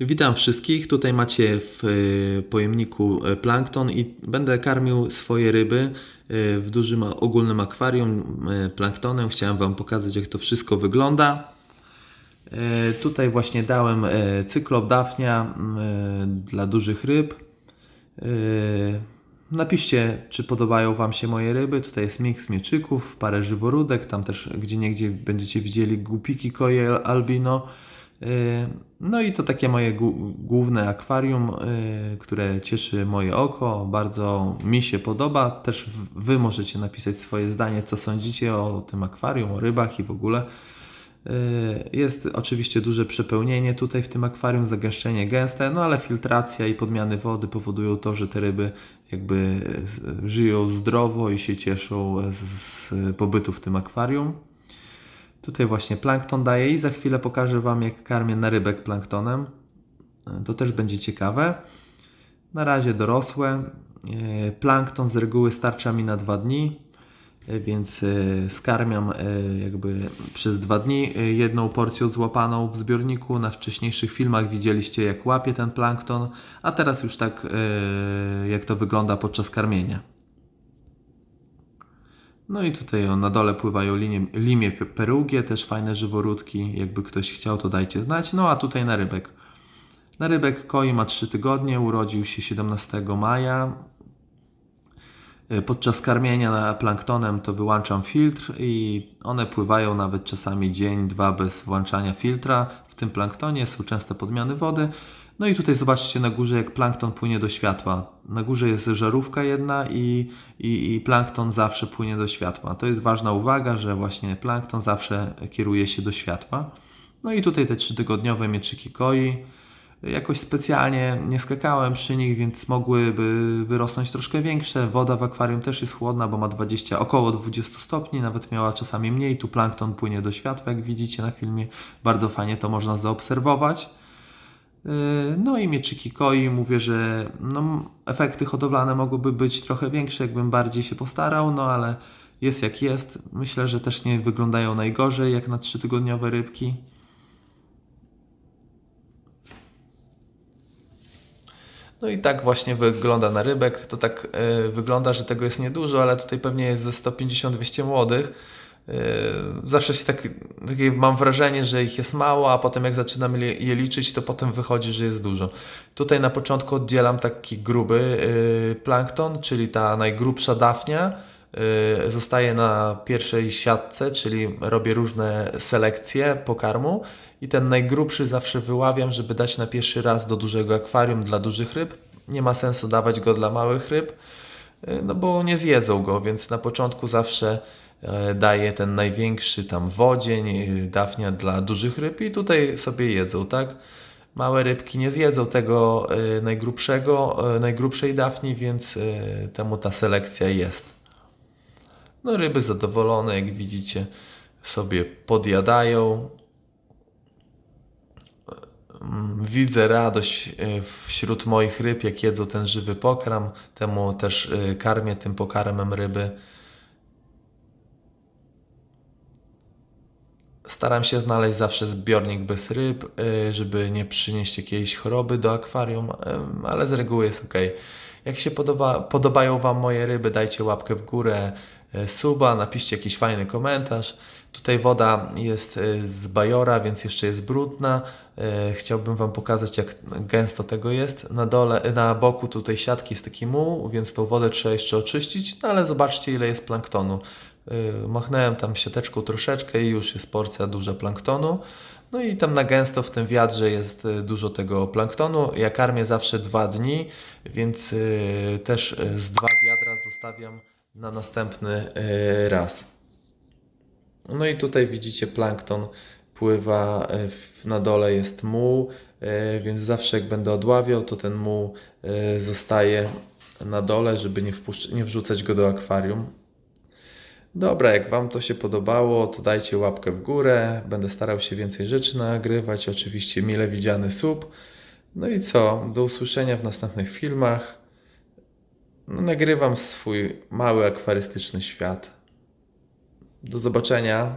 Witam wszystkich. Tutaj macie w e, pojemniku e, plankton i będę karmił swoje ryby e, w dużym ogólnym akwarium planktonem. Chciałem Wam pokazać, jak to wszystko wygląda. Tutaj właśnie dałem cyklop dafnia dla dużych ryb. Napiszcie, czy podobają Wam się moje ryby. Tutaj jest miks mieczyków, parę żyworódek. Tam też gdzie niegdzie będziecie widzieli głupiki koje albino. Yy, No i to takie moje głó- główne akwarium, yy, które cieszy moje oko. Bardzo mi się podoba. Też Wy możecie napisać swoje zdanie, co sądzicie o tym akwarium, o rybach i w ogóle. Yy, Jest oczywiście duże przepełnienie tutaj w tym akwarium, zagęszczenie gęste, no ale filtracja i podmiany wody powodują to, że te ryby jakby żyją zdrowo i się cieszą z pobytu w tym akwarium. Tutaj właśnie plankton daję i za chwilę pokażę Wam, jak karmię na rybek planktonem. To też będzie ciekawe. Na razie dorosłe. E, Plankton z reguły starcza mi na dwa dni, e, więc e, skarmiam e, jakby przez dwa dni e, jedną porcją złapaną w zbiorniku. Na wcześniejszych filmach widzieliście, jak łapie ten plankton, a teraz już tak, e, jak to wygląda podczas karmienia. No i tutaj na dole pływają linie, limie pe- perugie, też fajne żyworódki. Jakby ktoś chciał, to dajcie znać. No a tutaj na rybek. Na rybek koi ma 3 tygodnie, urodził się 17 maja. E, Podczas karmienia planktonem to wyłączam filtr i one pływają nawet czasami dzień, dwa bez włączania filtra. W tym planktonie są częste podmiany wody. No i tutaj zobaczcie na górze, jak plankton płynie do światła. Na górze jest żarówka jedna i, i, i plankton zawsze płynie do światła. To jest ważna uwaga, że właśnie plankton zawsze kieruje się do światła. No i tutaj te trzytygodniowe mieczyki koi. Jakoś specjalnie nie skakałem przy nich, więc mogłyby wyrosnąć troszkę większe. Woda w akwarium też jest chłodna, bo ma 20, około 20 stopni, nawet miała czasami mniej. Tu plankton płynie do światła, jak widzicie na filmie. Bardzo fajnie to można zaobserwować. Yy, No i mieczyki koi, mówię, że no, efekty hodowlane mogłyby być trochę większe, jakbym bardziej się postarał, no ale jest jak jest. Myślę, że też nie wyglądają najgorzej jak na trzytygodniowe rybki. No i tak właśnie wygląda na rybek. To tak e, wygląda, że tego jest niedużo, ale tutaj pewnie jest ze 150-200 młodych. E, zawsze się tak, takie mam wrażenie, że ich jest mało, a potem jak zaczynam je, liczyć, to potem wychodzi, że jest dużo. Tutaj na początku oddzielam taki gruby e, plankton, czyli ta najgrubsza dafnia. e, Zostaje na pierwszej siatce, czyli robię różne selekcje pokarmu i ten najgrubszy zawsze wyławiam, żeby dać na pierwszy raz do dużego akwarium dla dużych ryb. Nie ma sensu dawać go dla małych ryb, no bo nie zjedzą go, więc na początku zawsze e, daję ten największy tam wodzień, y, dafnia dla dużych ryb i tutaj sobie jedzą, tak? Małe rybki nie zjedzą tego y, najgrubszego, najgrubszej dafni, więc temu ta selekcja jest. No ryby zadowolone, jak widzicie, sobie podjadają. Mm, Widzę radość e, wśród moich ryb, jak jedzą ten żywy pokarm. Temu też e, karmię tym pokarmem ryby. Staram się znaleźć zawsze zbiornik bez ryb, e, żeby nie przynieść jakiejś choroby do akwarium, ale z reguły jest ok. Jak się podoba, podobają Wam moje ryby, dajcie łapkę w górę, e, suba, napiszcie jakiś fajny komentarz. Tutaj woda jest e, z bajora, więc jeszcze jest brudna. E, Chciałbym Wam pokazać, jak gęsto tego jest. Na dole, na boku tutaj siatki jest taki muł, więc tą wodę trzeba jeszcze oczyścić, no ale zobaczcie, ile jest planktonu. Yy, Machnąłem tam siateczką troszeczkę i już jest porcja duża planktonu. No i tam na gęsto w tym wiadrze jest y, dużo tego planktonu. Ja karmię zawsze dwa dni, więc y, też y, z dwa wiadra zostawiam na następny y, raz. No i tutaj widzicie plankton pływa, y, na dole jest muł, y, więc zawsze jak będę odławiał, to ten muł y, zostaje na dole, żeby nie, nie wrzucać go do akwarium. Dobra, jak Wam to się podobało, to dajcie łapkę w górę. Będę starał się więcej rzeczy nagrywać. Oczywiście mile widziany sub. No i co? Do usłyszenia w następnych filmach. No, nagrywam swój mały akwarystyczny świat. Do zobaczenia.